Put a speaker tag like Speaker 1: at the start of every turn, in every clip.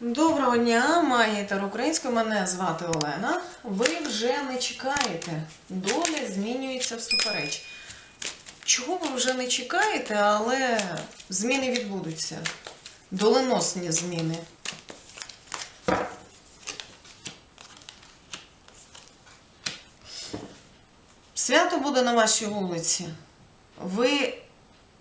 Speaker 1: Доброго дня, магія та українською. Мене звати Олена. Ви вже не чекаєте. Доля змінюється всупереч. Чого ви вже не чекаєте, але зміни відбудуться. Доленосні зміни. Свято буде на вашій вулиці. Ви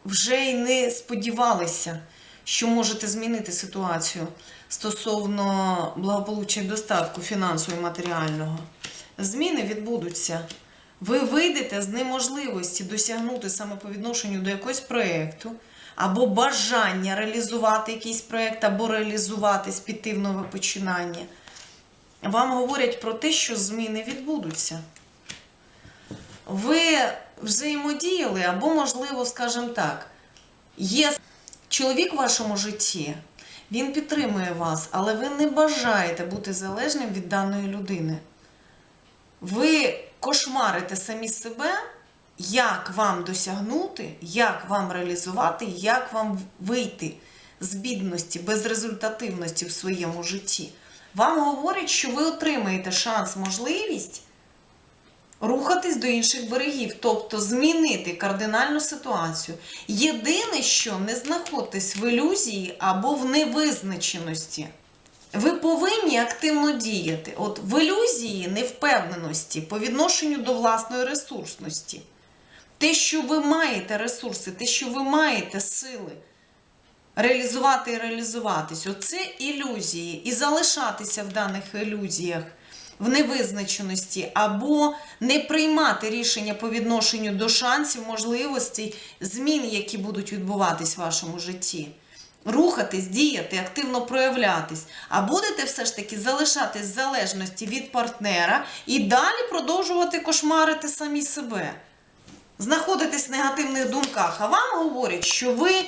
Speaker 1: вже й не сподівалися, що можете змінити ситуацію стосовно благополуччя і достатку фінансового і матеріального. Зміни відбудуться. Ви вийдете з неможливості досягнути саме по відношенню до якогось проєкту, або бажання реалізувати якийсь проєкт, або реалізуватись, піти в нове починання. Вам говорять про те, що зміни відбудуться ви взаємодіяли, або, можливо, скажімо так, є чоловік в вашому житті, він підтримує вас, але ви не бажаєте бути залежним від даної людини. Ви кошмарите самі себе, як вам досягнути, як вам реалізувати, як вам вийти з бідності, безрезультативності в своєму житті. Вам говорять, що ви отримаєте шанс, можливість рухатись до інших берегів, тобто змінити кардинальну ситуацію. Єдине, що не знаходитесь в ілюзії або в невизначеності. Ви повинні активно діяти. От в ілюзії невпевненості по відношенню до власної ресурсності. Те, що ви маєте ресурси, те, що ви маєте сили реалізувати і реалізуватись, оце ілюзії. І залишатися в даних ілюзіях в невизначеності, або не приймати рішення по відношенню до шансів, можливостей, змін, які будуть відбуватись в вашому житті. Рухатись, діяти, активно проявлятись, а будете все ж таки залишатись в залежності від партнера і далі продовжувати кошмарити самі себе. Знаходитесь в негативних думках, а вам говорять, що ви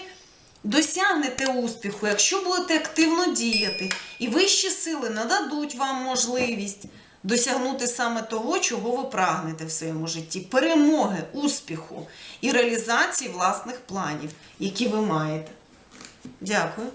Speaker 1: досягнете успіху, якщо будете активно діяти, і вищі сили нададуть вам можливість досягнути саме того, чого ви прагнете в своєму житті, перемоги, успіху і реалізації власних планів, які ви маєте. Дякую.